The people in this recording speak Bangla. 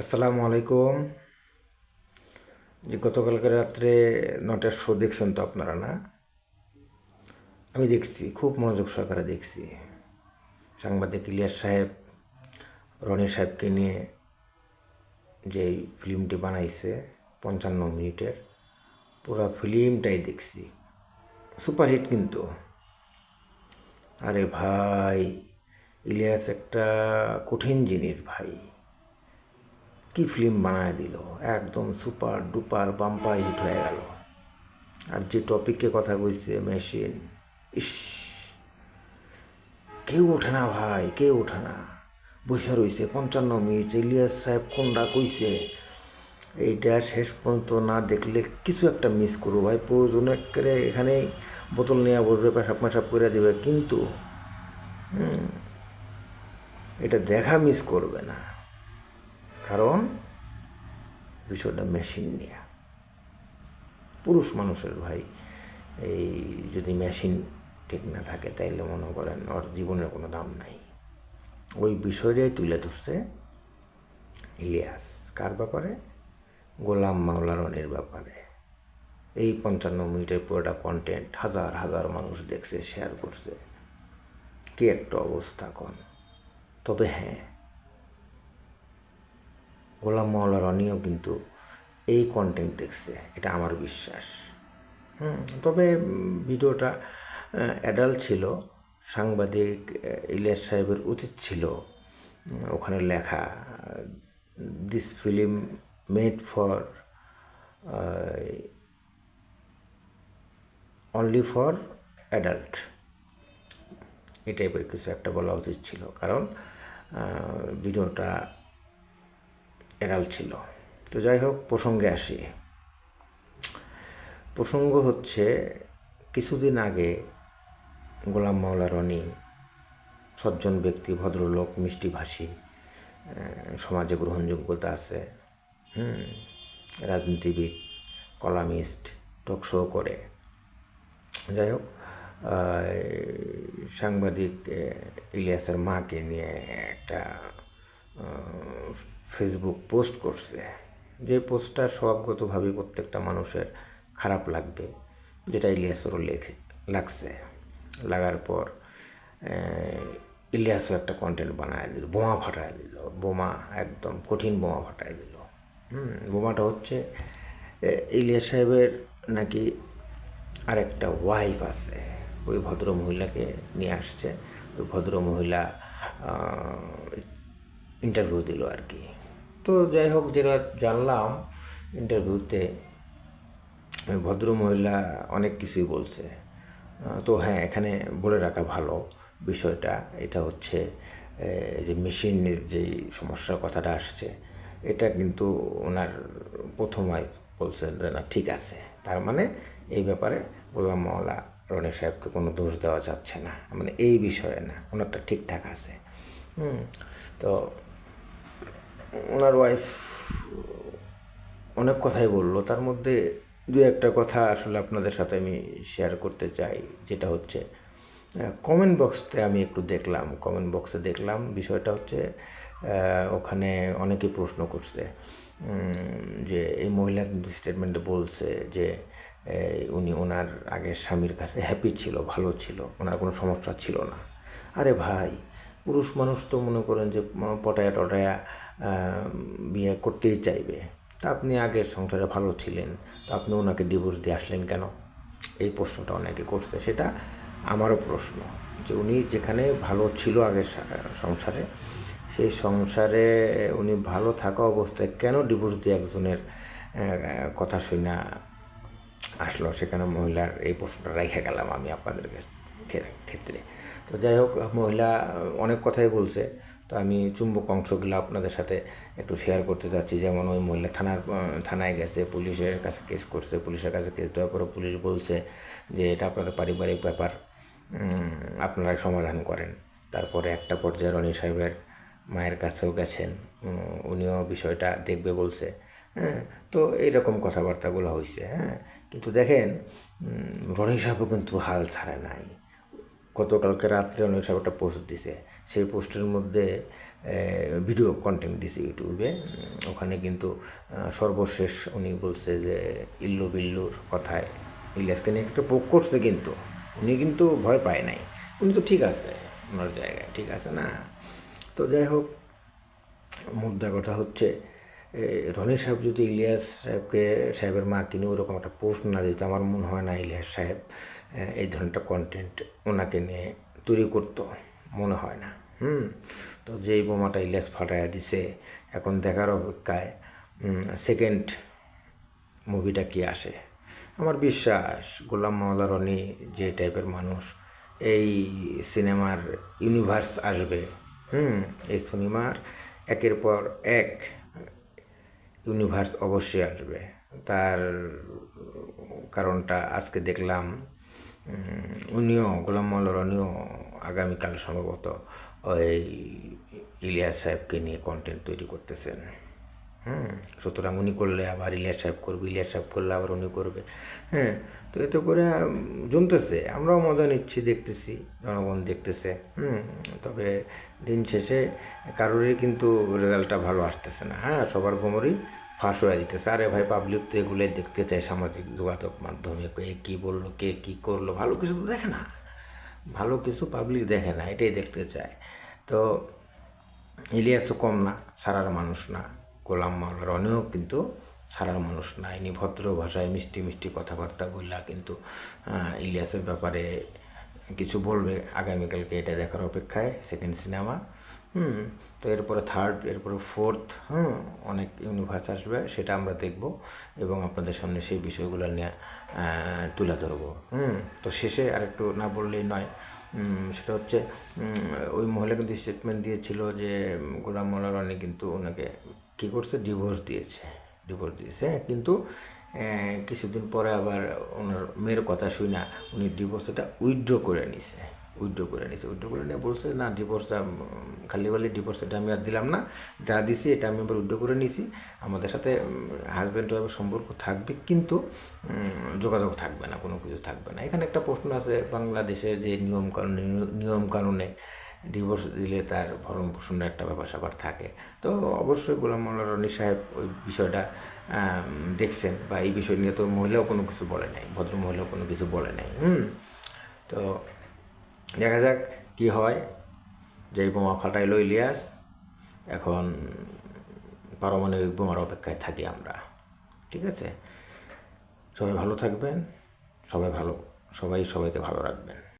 আসসালামু আলাইকুম যে গতকালকে রাত্রে নটার শো দেখছেন তো আপনারা, না? আমি দেখছি, খুব মনোযোগ সহকারে দেখছি। সাংবাদিক ইলিয়াস সাহেব, রনি সাহেবকে নিয়ে যে ফিল্মটি বানাইছে, পঞ্চান্ন মিনিটের, পুরো ফিল্মটাই দেখছি। সুপারহিট কিন্তু। আরে ভাই, ইলিয়াস একটা কঠিন জিনিস ভাই। কি ফিল্ম বানায় দিল? একদম সুপার ডুপার বাম্পার হিট হয়ে গেল। আর যে টপিককে কথা কইছে মেশিন ইস। কেউ ওঠে না ভাই, কেউ ওঠে না। বসে রইছে পঞ্চান্ন মিনিট। ইলিয়াস সাহেব কোনটা কইছে? এইটা শেষ পর্যন্ত না দেখলে কিছু একটা মিস করব ভাই। প্রয়োজনে করে এখানেই বোতল নিয়ে বসবে, পেশাব মেশাব করে দেবে। কিন্তু এটা দেখা মিস করবে না। কারণ বিষয়টা মেশিন নিয়ে। পুরুষ মানুষের ভাই, এই যদি মেশিন ঠিক না থাকে, তাইলে মনে করেন ওর জীবনের কোনো দাম নাই। ওই বিষয়টাই তুলে ধরছে ইলিয়াস। কার ব্যাপারে? গোলাম মাওলা রনির ব্যাপারে। এই পঞ্চান্ন মিনিটের পুরোটা কন্টেন্ট হাজার হাজার মানুষ দেখছে শেয়ার করছে। কি একটা অবস্থা কোন। তবে হ্যাঁ গোলাম মহল্লা রনিও কিন্তু এই কন্টেন্ট দেখছে, এটা আমার বিশ্বাস। হুম, তবে ভিডিওটা অ্যাডাল্ট ছিল, সাংবাদিক ইলিয়াস সাহেবের উচিত ছিল ওখানে লেখা this film made for only for adult এই টাইপের কিছু একটা বলা উচিত ছিল, কারণ ভিডিওটা এড়াল ছিল। তো যাই হোক প্রসঙ্গে আসি। প্রসঙ্গ হচ্ছে, কিছুদিন আগে গোলাম মাওলা রনি, সজ্জন ব্যক্তি, ভদ্রলোক, মিষ্টিভাষী সমাজে গ্রহণযোগ্যতা আছে, হুম, রাজনীতিবিদ, কলামিস্ট, টক শো করে। যাই হোক সাংবাদিক ইলিয়াসের মাকে নিয়ে একটা ফেসবুক পোস্ট করছে। যে পোস্টটা স্বভাবগতভাবে প্রত্যেকটা মানুষের খারাপ লাগবে, যেটা ইলিয়াসেরও লাগছে। লাগার পর ইলিয়াসও একটা কন্টেন্ট বানায় দিল, বোমা ফাটায় দিল, বোমা একদম কঠিন বোমা ফাটায় দিল। হুম, বোমাটা হচ্ছে ইলিয়াস সাহেবের নাকি আরেকটা ওয়াইফ আছে। ওই ভদ্র মহিলাকে নিয়ে আসছে। ওই ভদ্র মহিলা ইন্টারভিউ দিল আর কি। তো যাই হোক যেটা জানলাম ইন্টারভিউতে ভদ্র মহিলা অনেক কিছুই বলছে। তো হ্যাঁ এখানে বলে রাখা ভালো বিষয়টা। এটা হচ্ছে যে মেশিনের যেই সমস্যার কথাটা আসছে, এটা কিন্তু ওনার প্রথমাই বলছে যে, না, ঠিক আছে। তার মানে এই ব্যাপারে গোলাম মাওলা রনি সাহেবকে কোনো দোষ দেওয়া যাচ্ছে না। মানে এই বিষয়ে না, ওনারটা ঠিকঠাক আছে। হুম, তো ওনার ওয়াইফ অনেক কথাই বলল। তার মধ্যে দু একটা কথা আসলে আপনাদের সাথে আমি শেয়ার করতে চাই, যেটা হচ্ছে কমেন্ট বক্সতে আমি একটু দেখলাম। কমেন্ট বক্সে দেখলাম বিষয়টা হচ্ছে ওখানে অনেকেই প্রশ্ন করছে যে এই মহিলা কিন্তু স্টেটমেন্টে বলছে যে উনি ওনার আগের স্বামীর কাছে হ্যাপি ছিল, ভালো ছিল, ওনার কোনো সমস্যা ছিল না। আরে ভাই পুরুষ মানুষ তো মনে করেন যে পটায়া টটায়া বিয়ে করতেই চাইবে। তা আপনি আগের সংসারে ভালো ছিলেন, তা আপনি ওনাকে ডিভোর্স দিয়ে আসলেন কেন? এই প্রশ্নটা অনেকে করছে। সেটা আমারও প্রশ্ন যে, উনি যেখানে ভালো ছিল আগের সংসারে, সেই সংসারে উনি ভালো থাকা অবস্থায় কেন ডিভোর্স দিয়ে একজনের কথা শুনে আসলো? সেখানে মহিলার এই প্রশ্নটা রেখে গেলাম আমি আপনাদের ক্ষেত্রে। তো যাই হোক, মহিলা অনেক কথাই বলছে। তো আমি চুম্বক অংশগুলো আপনাদের সাথে একটু শেয়ার করতে চাচ্ছি। যেমন ওই মহিলা থানার থানায় গেছে, পুলিশের কাছে কেস করছে, পুলিশের কাছে কেস দেওয়ার পরে পুলিশ বলছে যে এটা আপনাদের পারিবারিক ব্যাপার আপনারা সমাধান করেন। তারপরে একটা পর্যায়ে রনি সাহেবের মায়ের কাছেও গেছেন উনিও বিষয়টা দেখবে বলছে হ্যাঁ? তো এইরকম কথাবার্তাগুলো হয়েছে হ্যাঁ? কিন্তু দেখেন রনি সাহেবও কিন্তু হাল ছাড়ে নাই। গতকালকে রাত্রে অনেক সাহেব একটা পোস্ট দিছে। সেই পোস্টের মধ্যে ভিডিও কন্টেন্ট দিছে ইউটিউবে। ওখানে কিন্তু সর্বশেষ উনি বলছে যে, ইল্লু বিল্লুর কথায় ইলিয়াসকে নিয়ে একটা পোক করছে কিন্তু। উনি কিন্তু ভয় পায় নাই। উনি তো ঠিক আছে, ওনার জায়গায় ঠিক আছে না? তো যাই হোক, মুদ্রা কথা হচ্ছে রনি সাহেব যদি ইলিয়াস সাহেবকে, সাহেবের মা কিনে ওরকম একটা পোস্ট না দিত, আমার মনে হয় না ইলিয়াস সাহেব এই ধরনের কন্টেন্ট ওনাকে নিয়ে তৈরি করতো, মনে হয় না। হুম, তো যেই বোমাটা ইলিয়াস ফাটাইয়া দিছে, এখন দেখার অপেক্ষায় সেকেন্ড মুভিটা কি আসে? আমার বিশ্বাস, গোলাম মাওলা রনি যে টাইপের মানুষ, এই সিনেমার ইউনিভার্স আসবে। হুম, এই সিনেমার একের পর এক ইউনিভার্স অবশ্যই আসবে। তার কারণটা আজকে দেখলাম উনিও গোলাম মাওলা রনিও আগামীকাল সম্ভবত ওই ইলিয়াস সাহেবকে নিয়ে কন্টেন্ট তৈরি করতেছেন। হুম, সুতরাং উনি করলে আবার ইলিয়াস সাহেব করবে, ইলিয়াস সাহেব করলে আবার উনি করবে। হ্যাঁ তো এতে করে জমতেছে। আমরাও মজা নিচ্ছি, দেখতেছি, জনগণ দেখতেছে। হুম, তবে দিন শেষে কারোরই কিন্তু রেজাল্টটা ভালো আসতেছে না। হ্যাঁ সবার গোমরই ফাঁস হয়ে দিতেছে আরে ভাই পাবলিক তো এগুলোই দেখতে চায় সামাজিক যোগাযোগ মাধ্যমে, কে কী বলল, কে কী করল, ভালো কিছু তো দেখে না। ভালো কিছু পাবলিক দেখে না, এটাই দেখতে চায়। তো ইলিয়াসও কম না, সারার মানুষ না, গোলাম মাওলা রনেও কিন্তু সারার মানুষ না। ইনি ভদ্র ভাষায় মিষ্টি মিষ্টি কথাবার্তা বললা, কিন্তু ইলিয়াসের ব্যাপারে কিছু বলবে। আগামীকালকে এটা দেখার অপেক্ষায় সেকেন্ড সিনেমা হুম, তো এরপরে থার্ড এরপরে ফোর্থ হুম, অনেক ইউনিভার্স আসবে, সেটা আমরা দেখব এবং আপনাদের সামনে সেই বিষয়গুলো নিয়ে তুলে ধরবো, হুম, তো শেষে আরেকটু না বললেই নয় সেটা হচ্ছে ওই মহিলা কিন্তু স্টেটমেন্ট দিয়েছিল যে, গোলাম মোল্লা রানী কিন্তু ওনাকে কী করছে? ডিভোর্স দিয়েছে ডিভোর্স দিয়েছে, কিন্তু কিছুদিন পরে আবার ওনার মেয়ের কথা শুই না উনি ডিভোর্সটা উইথড্র করে নিছে। উইথড্র করে নিছে। উইথড্র করে নিয়ে বলছে, না ডিভোর্সটা খালি বলে ডিভোর্স এটা আমি আর দিলাম না। যা দিছি, এটা আমি আবার উইথড্র করে নিছি। আমাদের সাথে হাজব্যান্ড ওয়াইফের সম্পর্ক থাকবে, কিন্তু যোগাযোগ থাকবে না, কোনো কিছু থাকবে না। এখানে একটা প্রশ্ন আছে, বাংলাদেশের যে নিয়ম কানুন, নিয়ম কানুনে ডিভোর্স দিলে তার ভরণ পোষণের একটা ব্যাপার স্যাপার থাকে। তো অবশ্যই গোলাম মোল্লা রনি সাহেব ওই বিষয়টা দেখছেন বা এই বিষয় নিয়ে তো মহিলাও কোনো কিছু বলে নাই ভদ্র মহিলাও কোনো কিছু বলে নাই। হুম, তো দেখা যাক কি হয়। যে বোমা ফাটাইল ইলিয়াস, এখন পারমাণবিক বোমার অপেক্ষায় থাকি আমরা। ঠিক আছে? সবাই ভালো থাকবেন, সবাই ভালো, সবাই সবাইকে ভালো রাখবেন।